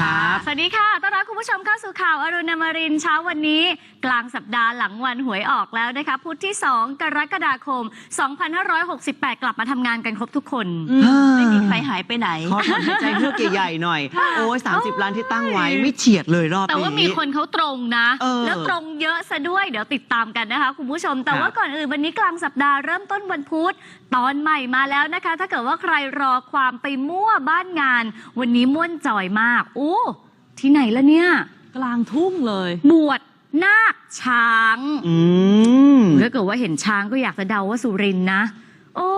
ครับ สวัสดีค่ะ ต้อนรับ ผู้ชมเข้าสู่ข่าวอรุณอมรินทร์เช้าวันนี้ กลางสัปดาห์หลังวันหวยออกแล้วนะคะพุธที่ 2 กรกฎาคม 2568 กลับมาทำงานกันครบทุกคน ไม่ไม่มีใครหายไปไหนขอถอนหายใจเพื่อกใหญ่ๆหน่อย โอ้ย30 ล้านที่ตั้งไว้ไม่เฉียดเลยรอบนี้ แต่ว่ามีคนเขาตรงนะเออแล้วตรงเยอะซะด้วยเดี๋ยวติดตามกันนะคะ คุณผู้ชม แต่ครับว่าก่อนอื่นวันนี้กลางสัปดาห์เริ่มต้นวันพุธตอนใหม่มาแล้วนะคะ ถ้าเกิดว่าใครรอความไปมั่วบ้านงาน วันนี้ม่วนจ่อยมากอู้ ที่ไหนละเนี่ย กลางทุ่งเลย บวชนาคช้าง อืม ถ้าเกิดว่าเห็นช้างก็อยากจะเดาว่าสุรินทร์นะ โอ้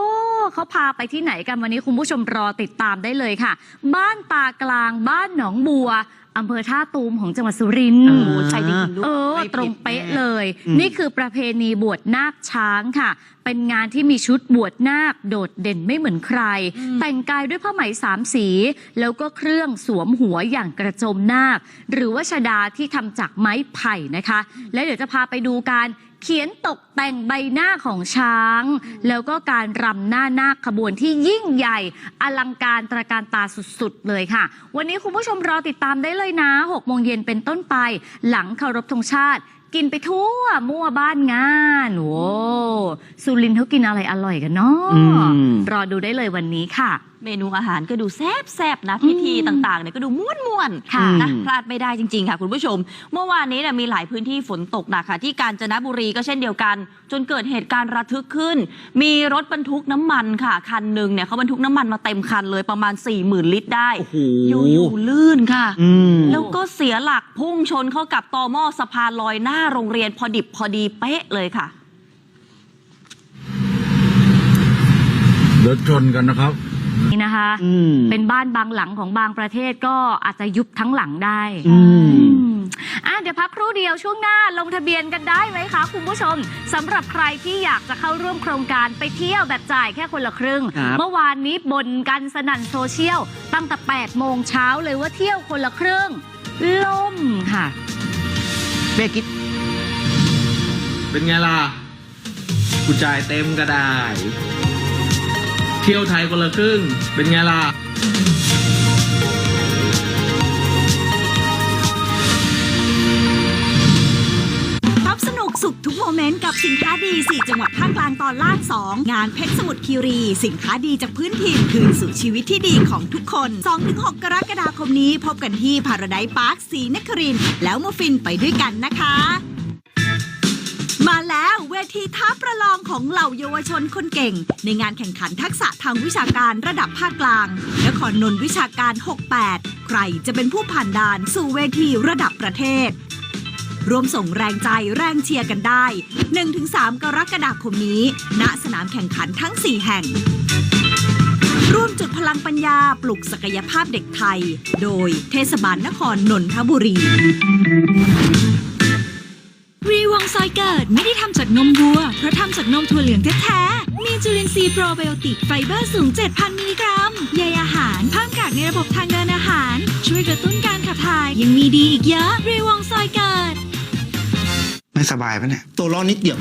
เขาพาไปที่ไหนกันวันนี้คุณผู้ชมรอติดตามได้เลยค่ะ บ้านตากลางบ้านหนองบัวอำเภอท่าตูมของจังหวัดสุรินทร์โอ้โหใจดีจริงด้วยเออ ไม่ผิดตรงเป๊ะเลย อืม นี่คือประเพณีบวชนาคช้างค่ะ เป็นงานที่มีชุดบวชนาคโดดเด่นไม่เหมือนใคร แต่งกายด้วยผ้าไหมสามสี แล้วก็เครื่องสวมหัวอย่างกระโจมนาค หรือว่าชดาที่ทำจากไม้ไผ่นะคะ และเดี๋ยวจะพาไปดูการ เขียนตกแต่งใบหน้าของช้าง แล้วก็การรำหน้านาคขบวนที่ยิ่งใหญ่ อลังการตระการตาสุดๆ เลยค่ะ วันนี้คุณผู้ชมรอติดตามได้เลยนะ6โมงเย็นเป็นต้นไป หลังเคารพธงชาติ กินไปทั่วมั่วบ้านงานโว้สุรินทร์เขากินอะไรอร่อยกันเนาะอืมรอดูได้เลยวันนี้ค่ะ เมนูอาหารก็ดูแซ่บแซบๆนะพิธีต่างๆเนี่ยก็ดูม่วนม่วนๆค่ะนะพลาดไม่ได้จริงๆค่ะคุณผู้ชม เมื่อวานนี้เนี่ยมีหลายพื้นที่ฝนตกหนักค่ะ ที่กาญจนบุรีก็เช่นเดียวกัน จนเกิดเหตุการณ์ระทึกขึ้น มีรถบรรทุกน้ำมันค่ะ คันหนึ่งเนี่ยเขาบรรทุกน้ำมันมาเต็มคันเลยประมาณ4 0,000ลิตรได้โอ้โห อยู่ๆลื่นค่ะ อืม แล้วก็เสียหลักพุ่งชนเข้ากับตอหม้อสะพานลอยหน้าโรงเรียนพอดิบพอดีเป๊ะเลยค่ะรถชนกันนะครับ นี่นะคะ อืม เป็นบ้านบางหลังของบางประเทศก็อาจจะยุบทั้งหลังได้ อืม อืมอะเดี๋ยวพักครู่เดียวช่วงหน้าลงทะเบียนกันได้ไหมคะคุณผู้ชมสำหรับใครที่อยากจะเข้าร่วมโครงการไปเที่ยวแบบจ่ายแค่คนละครึ่ง ครับ เมื่อวานนี้บนกันสนั่นโซเชียล ตั้งแต่ 8 โมงเช้าเลยว่าเที่ยวคนละครึ่ง ล่มค่ะ เป้คิดเป็นไงล่ะกูจ่ายเต็มก็ได้ เที่ยวไทยคนละครึ่ง เป็นไงล่ะ รับสนุกสุขทุกโมเมนต์กับสินค้าดี 4 จังหวัดภาคกลางตอนล่าง 2 งานเพชรสมุทรคีรี สินค้าดีจากพื้นถิ่นคืนสู่ชีวิตที่ดีของทุกคน 2-6 กรกฎาคมนี้พบกันที่พาราไดพาร์คสีนครินทร์แล้วมาฟินไปด้วยกันนะคะ ทีท้าประลองของเหล่าเยาวชนคนเก่ง ในงานแข่งขันทักษะทางวิชาการระดับภาคกลาง นครนนท์วิชาการ 68 ใครจะเป็นผู้ผ่านด่านสู่เวทีระดับประเทศร่วมส่งแรงใจแรงเชียร์กันได้ 1-3 กรกฎาคมนี้ ณ สนามแข่งขันทั้ง 4 แห่ง ร่วมจุดพลังปัญญาปลุกศักยภาพเด็กไทย โดยเทศบาลนครนนทบุรี ซอยเกิดไม่ได้ทำจากนมวัว เพราะทำจากนมถั่วเหลืองแท้ๆ มีจุลินทรีย์โปรไบโอติกไฟเบอร์สูง 7,000 มิลลิกรัม ใยอาหารเพิ่มกากในระบบทางเดินอาหาร ช่วยกระตุ้นการขับถ่าย ยังมีดีอีกเยอะ รีวองซอยเกิด ไม่สบายปะเนี่ย ตัวร้อนนิดเดียว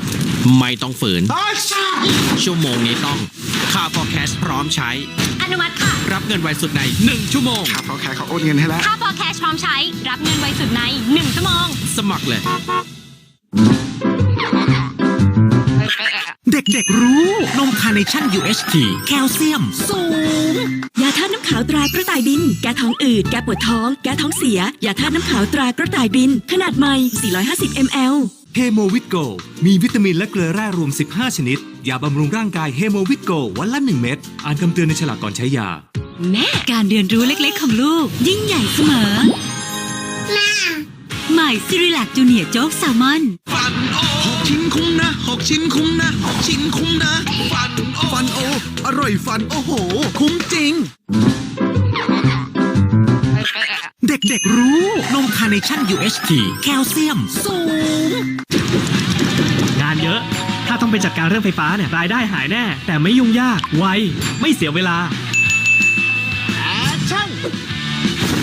ไม่ต้องฝืน อ้าวซ่าชั่วโมงนี้ต้องค่า for cash พร้อมใช้ อนุมัติค่ะ รับเงินไวสุดใน 1 ชั่วโมง ครับเขาแค่เขาโอนเงินให้แล้ว ค่าพอแคชพร้อมใช้ รับเงินไวสุดใน 1 ชั่วโมง สมัครเลย เด็กๆรู้ นมคาร์เนชั่น UHT แคลเซียม สูง ยาธาตุน้ำขาวตรากระต่ายบิน แก้ท้องอืด แก้ปวดท้อง แก้ท้องเสีย ยาธาตุน้ำขาวตรากระต่ายบิน ขนาดใหม่ 450 ml เฮโมวิตโกมีวิตามินและเกลือแร่รวม 15 ชนิด ยาบำรุงร่างกายเฮโมวิตโกวันละ 1 เม็ด อ่านคำเตือนในฉลากก่อนใช้ยา แม่การเรียนรู้เล็กๆ ของลูก ยิ่งใหญ่เสมอใหม่ซิริลักจูเนียร์โจ๊กแซลมอนฟันโอหก ชิ้นคุ้มนะหกชิ้นคุ้มนะหกชิ้นคุ้มนะ ฟันโอฟันโอ อร่อยฟันโอ้โห คุ้มจริง เด็กๆรู้ นมคาร์เนชั่น UHT แคลเซียม สูง งานเยอะ ถ้าต้องไปจัดการเรื่องไฟฟ้าเนี่ย รายได้หายแน่ แต่ไม่ยุ่งยาก ไว ไม่เสียเวลา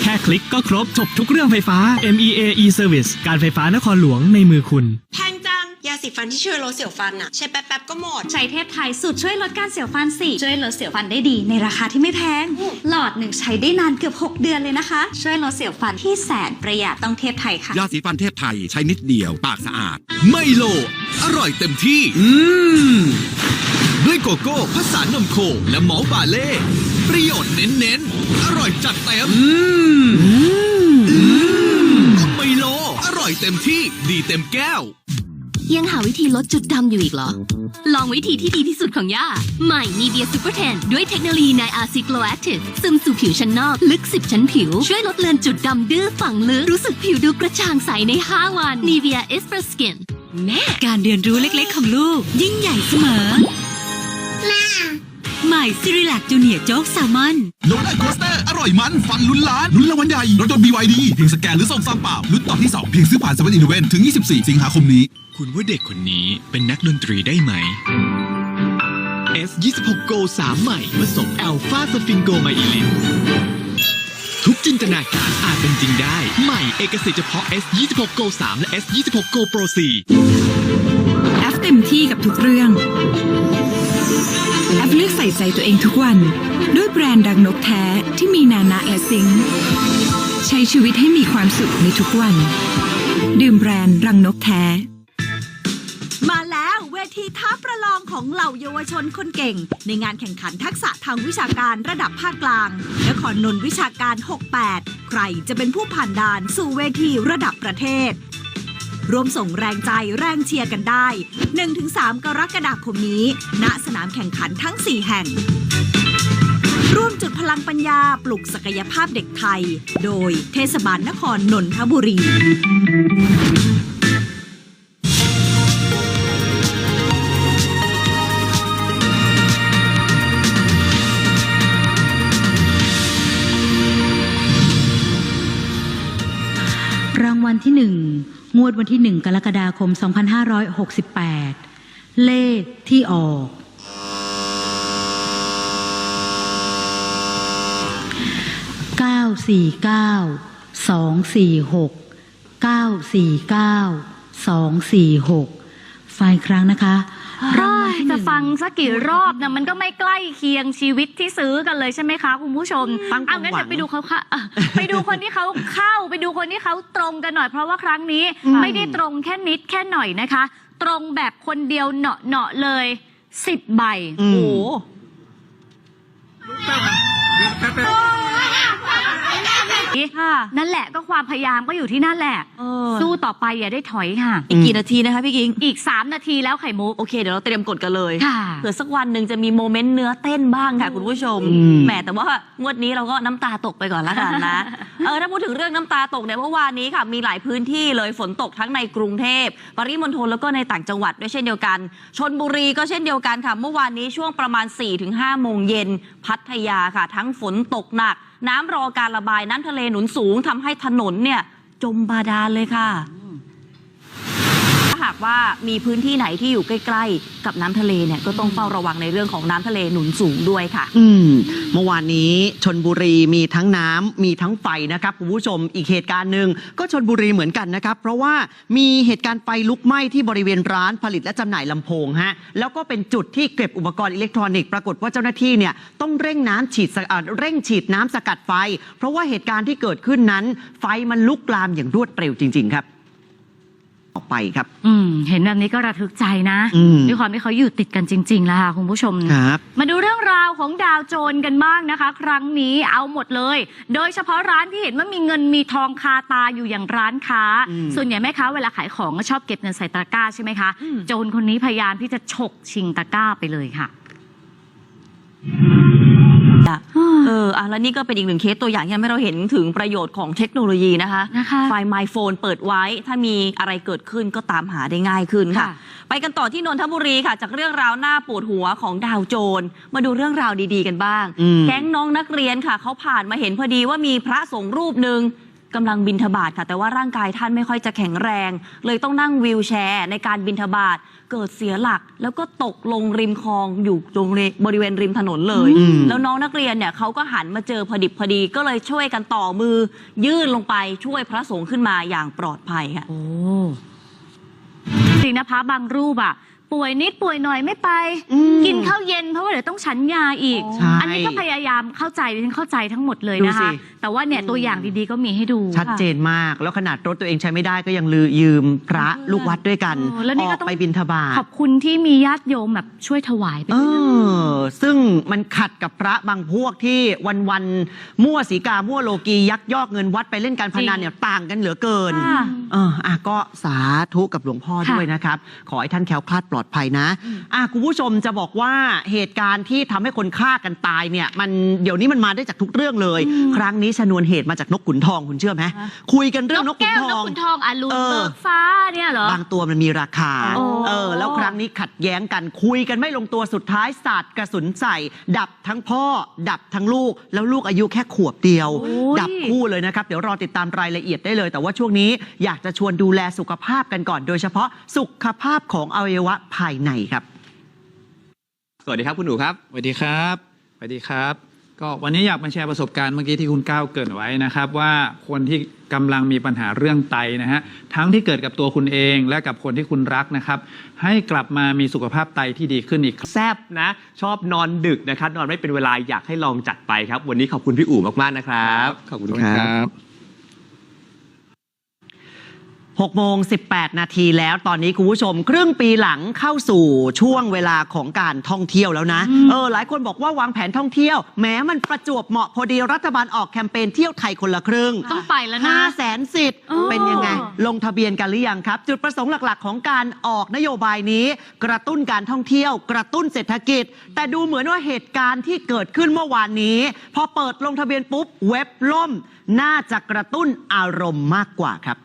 แค่คลิกก็ครบจบทุกเรื่องไฟฟ้า MEA e-Service การไฟฟ้านครหลวงในมือคุณแพงจัง ยาสีฟันที่ช่วยลดเสียวฟันอะใช้แป๊บๆก็หมด ใช้เทพไทยสูตรช่วยลดการเสียวฟันสิ ช่วยลดเสียวฟันได้ดีในราคาที่ไม่แพงหลอดหนึ่งใช้ได้นานเกือบ 6 เดือนเลยนะคะ ช่วยลดเสียวฟันที่แสนประหยัดต้องเทพไทยค่ะ ยาสีฟันเทพไทยใช้นิดเดียวปากสะอาด ไมโล อร่อยเต็มที่ อืม ด้วยโกโก้ผสานนมโคและหมอลบาเล่ ประโยชน์เน้นๆ อร่อยจัดเต็ม อืม อืมไมโล อร่อยเต็มที่ ดีเต็มแก้ว ยังหาวิธีลดจุดดำอยู่อีกเหรอ ลองวิธีที่ดีที่สุดของย่า ใหม่ Nivea Super 10ด้วยเทคโนโลยี n i a c i Glow Active ซึมสู่ผิวชั้นนอก ลึก 10 ชั้นผิว ช่วยลดเลือนจุดดำดื้อฝังลึก รู้สึกผิวดูกระจ่างใสใน 5 วัน Nivea is for skin แม่การเรียนรู้เล็กๆของลูก ยิ่งใหญ่เสมอ ใหม่ซิริลักจูเนียโจ๊กแซลมอนโลนัโคสเตอร์อร่อยมันฟันลุ้นล้านลุ้นรางวัลใหญ่รถยนต์ BYD เพียงสแกนหรือส่งซองเปล่าลุ้นต่อที่ 2 เพียงซื้อผ่าน7 e เ e ่ e อถึง 24 สิงหาคมนี้ คุณว่าเด็กคนนี้เป็นนักดนตรีได้ไหม S26 Go 3 ใหม่ผสมแอลฟาสฟิงโกไมอิลินทุกจินตนาการอาจเป็นจริงได้ ใหม่เอกสิทธิ์เฉพาะ S26 Go 3 และ S26 Go Pro 4แอฟเต็มที่กับทุกเรื่อง แอฟเลือกใส่ใจตัวเองทุกวัน ด้วยแบรนด์ดังนกแท้ที่มีนานะและซิงใช้ชีวิตให้มีความสุขในทุกวัน ดื่มแบรนด์รังนกแท้ มาแล้วเวทีท้าประลองของเหล่าเยาวชนคนเก่ง ในงานแข่งขันทักษะทางวิชาการระดับภาคกลางนครนนท์วิชาการ 68 ใครจะเป็นผู้ผ่านด่านสู่เวทีระดับประเทศ ร่วมส่งแรงใจแรงเชียร์กันได้ 1-3 กรกฎาคมนี้ ณสนามแข่งขันทั้ง 4 แห่ง ร่วมจุดพลังปัญญาปลุกศักยภาพเด็กไทย โดยเทศบาลนครนนทบุรี ดวันที่หนึ่งกรกฎาคม 2568 เลขที่ออก 949 246 949 246 ไฟล์ครั้งนะคะร จะนึ่งฟังสักกี่รอบนะมันก็ไม่ใกล้เคียงชีวิตที่ซื้อกันเลยใช่ไหมคะคุณผู้ชมตั้งความเอางั้นหวัเดี๋ยงวไปดูเขาค่ะอะ ไปดูคนที่เขาเข้า ไปดูคนที่เขาตรงกันหน่อยเพราะว่าครั้งนี้ ไม่ได้ตรงแค่นิดแค่หน่อยนะคะ ตรงแบบคนเดียวเหนาะเนาะๆเลยสิบใบอืมโอ้โห ค่ะนั่นแหละก็ความพยายามก็อยู่ที่นั่นแหละ เออ สู้ต่อไปอย่าได้ถอยค่ะ อีกกี่นาทีนะคะพี่กิงอีก 3 นาทีแล้วไข่มุก โอเคเดี๋ยวเราเตรียมกดกันเลยค่ะ เผื่อสักวันหนึ่งจะมีโมเมนต์เนื้อเต้นบ้างค่ะ คุณผู้ชมอืม แหมแต่ว่างวดนี้เราก็น้ำตาตกไปก่อนละกันนะ เออถ้าพูดถึงเรื่องน้ำตาตกเนี่ยเมื่อวานนี้ค่ะ มีหลายพื้นที่เลยฝนตกทั้งในกรุงเทพปริมณฑลแล้วก็ในต่างจังหวัดด้วยเช่นเดียวกันชนบุรีก็เช่นเดียวกันค่ะ เมื่อวานนี้ช่วงประมาณ4-5โมงเย็นพัทยาค่ะ ทั้งฝนตกหนัก น้ำรอการระบายน้ำทะเลหนุนสูงทำให้ถนนเนี่ยจมบาดาลเลยค่ะ หากว่ามีพื้นที่ไหนที่อยู่ใกล้ๆ กับน้ำทะเลเนี่ยก็ต้องเฝ้าระวังในเรื่องของน้ำทะเลหนุนสูงด้วยค่ะ อืมเมื่อวานนี้ชนบุรีมีทั้งน้ำมีทั้งไฟนะครับคุณผู้ชมอีกเหตุการณ์หนึ่งก็ชนบุรีเหมือนกันนะครับ เพราะว่ามีเหตุการณ์ไฟลุกไหม้ที่บริเวณร้านผลิตและจำหน่ายลำโพงฮะแล้วก็เป็นจุดที่เก็บอุปกรณ์อิเล็กทรอนิกส์ปรากฏว่าเจ้าหน้าที่เนี่ยต้องเร่งน้ำฉีดสอ่าเร่งฉีดน้ำสกัดไฟ เพราะว่าเหตุการณ์ที่เกิดขึ้นนั้น ไฟมันลุกลามอย่างรวดเร็วจริง ๆ ครับ ออกไปครับ อืม เห็นแบบนี้ก็ระทึกใจนะอืมด้วยความที่เขาอยู่ติดกันจริง ๆ แล้วค่ะคุณผู้ชม ครับ มาดูเรื่องราวของดาวโจรกันบ้างนะคะ ครั้งนี้เอาหมดเลย โดยเฉพาะร้านที่เห็นว่ามีเงินมีทองคาตาอยู่อย่างร้านค้า อืม ส่วนใหญ่แม่ค้าเวลาขายของก็ชอบเก็บเงินใส่ตะกร้าใช่ไหมคะ โจรคนนี้พยายามที่จะฉกชิงตะกร้าไปเลยค่ะ แล้วนี่ก็เป็นอีกหนึ่งเคสตัวอย่างที่ทำให้เราเห็นถึงประโยชน์ของเทคโนโลยีนะคะ นะคะ ไฟล์ My Phone เปิดไว้ ถ้ามีอะไรเกิดขึ้นก็ตามหาได้ง่ายขึ้นค่ะ ค่ะ ไปกันต่อที่นนทบุรีค่ะ จากเรื่องราวหน้าปวดหัวของดาวโจร มาดูเรื่องราวดีๆกันบ้าง อืม แก๊งน้องนักเรียนค่ะ เขาผ่านมาเห็นพอดีว่ามีพระสงฆ์รูปหนึ่ง กำลังบินทบาทค่ะ แต่ว่าร่างกายท่านไม่ค่อยจะแข็งแรง เลยต้องนั่งวีลแชร์ ในการบินทบาทเกิดเสียหลัก แล้วก็ตกลงริมคลองอยู่ตรงบริเวณริมถนนเลยอืมแล้วน้องนักเรียนเนี่ยเขาก็หันมาเจอพอดิบพอดีก็เลยช่วยกันต่อมือ ยื่นลงไปช่วยพระสงฆ์ขึ้นมาอย่างปลอดภัยค่ะโอ้จริงนะพระบางรูปอะ ป่วยนิดป่วยหน่อยไม่ไป อืม กินข้าวเย็นเพราะว่าเดี๋ยวต้องฉันยาอีก ใช่อันนี้ก็พยายามเข้าใจดิฉันเข้าใจทั้งหมดเลยดูนะสิคะแต่ว่าเนี่ยตัวอย่างดีๆก็มีให้ดู ชัดเจนมาก แล้วขนาดรถตัวเองใช้ไม่ได้ก็ยังลือยืมพระลูกวัดด้วยกันเออแล้วนี่อก็อกต้อง ไปบินทบาท ขอบคุณที่มีญาติโยมแบบช่วยถวายไปเอด้วยนะ อ ซึ่งมันขัดกับพระบางพวกที่วันๆมั่วสีกา มั่วโลกียักยอกเงินวัดไปเล่นการพนันเนี่ยต่างกันเหลือเกิน ค่ะ เอออะก็สาธุกับหลวงพ่อค่ะด้วยนะครับ ขอให้ท่านแคล้วคลาดปลอดภัยนะอะคุณผู้ชมจะบอกว่าเหตุการณ์ที่ทำให้คนฆ่ากันตายเนี่ยมันเดี๋ยวนี้มันมาได้จากทุกเรื่องเลย ครั้งนี้ชนวนเหตุมาจากนกขุนทองคุณเชื่อไหมคุยกันเรื่องนกขุนแก้วทนกองขุนทองอารุณเออเบิกฟ้าเนี่ยเหรอบางตัวมันมีราคาโอ้เออแล้วครั้งนี้ขัดแย้งกันคุยกันไม่ลงตัวสุดท้ายสาดกระสุนใส่ ดับทั้งพ่อ ดับทั้งลูก แล้วลูกอายุแค่ขวบเดียวโอ้ยดับคู่เลยนะครับ เดี๋ยวรอติดตามรายละเอียดได้เลย แต่ว่าช่วงนี้อยากจะชวนดูแลสุขภาพกันก่อน โดยเฉพาะสุขภาพของอวัยวะภายในครับ สวัสดีครับคุณหนูครับ สวัสดีครับ สวัสดีครับ ก็วันนี้อยากมาแชร์ประสบการณ์เมื่อกี้ที่คุณก้าวเกรินไว้นะครับ ว่าคนที่กำลังมีปัญหาเรื่องไตนะฮะทั้งที่เกิดกับตัวคุณเองและกับคนที่คุณรักนะครับ ให้กลับมามีสุขภาพไตที่ดีขึ้นอีกแซบนะ ชอบนอนดึกนะครับ นอนไม่เป็นเวลาอยากให้ลองจัดไปครับ วันนี้ขอบคุณพี่อู๋มากๆนะครับ ขอบคุณครับ 6โมง18 นาทีแล้วตอนนี้คุณผู้ชม ครึ่งปีหลังเข้าสู่ช่วงเวลาของการท่องเที่ยวแล้วนะ เออหลายคนบอกว่าวางแผนท่องเที่ยว แม้มันประจวบเหมาะพอดีรัฐบาลออกแคมเปญเที่ยวไทยคนละครึ่งต้องไปแล้วนะห้าแสนสิทธิ์เออเป็นยังไง ลงทะเบียนกันหรือยังครับ จุดประสงค์หลักๆ ของการออกนโยบายนี้ กระตุ้นการท่องเที่ยว กระตุ้นเศรษฐกิจ แต่ดูเหมือนว่าเหตุการณ์ที่เกิดขึ้นเมื่อวานนี้ พอเปิดลงทะเบียนปุ๊บเว็บล่ม น่าจะกระตุ้นอารมณ์มากกว่าครับ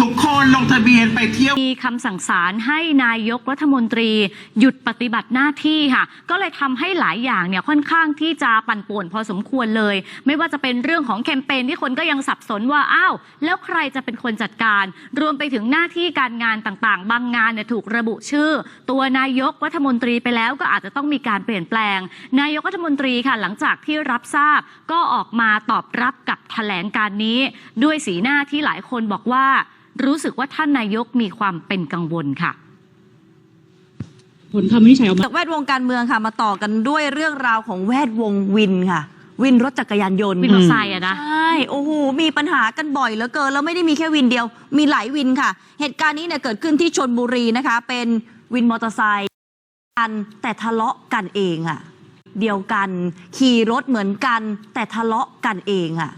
ทุกคนลงทะเบียนไปเที่ยว มีคำสั่งสารให้นายกรัฐมนตรีหยุดปฏิบัติหน้าที่ค่ะ ก็เลยทำให้หลายอย่างเนี่ยค่อนข้างที่จะปั่นป่วนพอสมควรเลย ไม่ว่าจะเป็นเรื่องของแคมเปญที่คนก็ยังสับสนว่าอ้าวแล้วใครจะเป็นคนจัดการ รวมไปถึงหน้าที่การงานต่างๆ บางงานเนี่ยถูกระบุชื่อ ตัวนายกรัฐมนตรีไปแล้วก็อาจจะต้องมีการเปลี่ยนแปลง นายกรัฐมนตรีค่ะหลังจากที่รับทราบก็ออกมาตอบรับกับแถลงการนี้ ด้วยสีหน้าที่หลายคนบอกว่า รู้สึกว่าท่านนายกมีความเป็นกังวลค่ะ ผลคำวินิจฉัยออกมาจากแวดวงการเมืองค่ะ มาต่อกันด้วยเรื่องราวของแวดวงวินค่ะ วินรถจักรยานยนต์วินมอเตอร์ไซค์อะนะใช่โอ้โหมีปัญหากันบ่อยเหลือเกินแล้วไม่ได้มีแค่วินเดียว มีหลายวินค่ะ เหตุการณ์นี้เนี่ยเกิดขึ้นที่ชนบุรีนะคะ เป็นวินมอเตอร์ไซค์กันแต่ทะเลาะกันเองอะเดียวกัน ขี่รถเหมือนกันแต่ทะเลาะกันเองอะ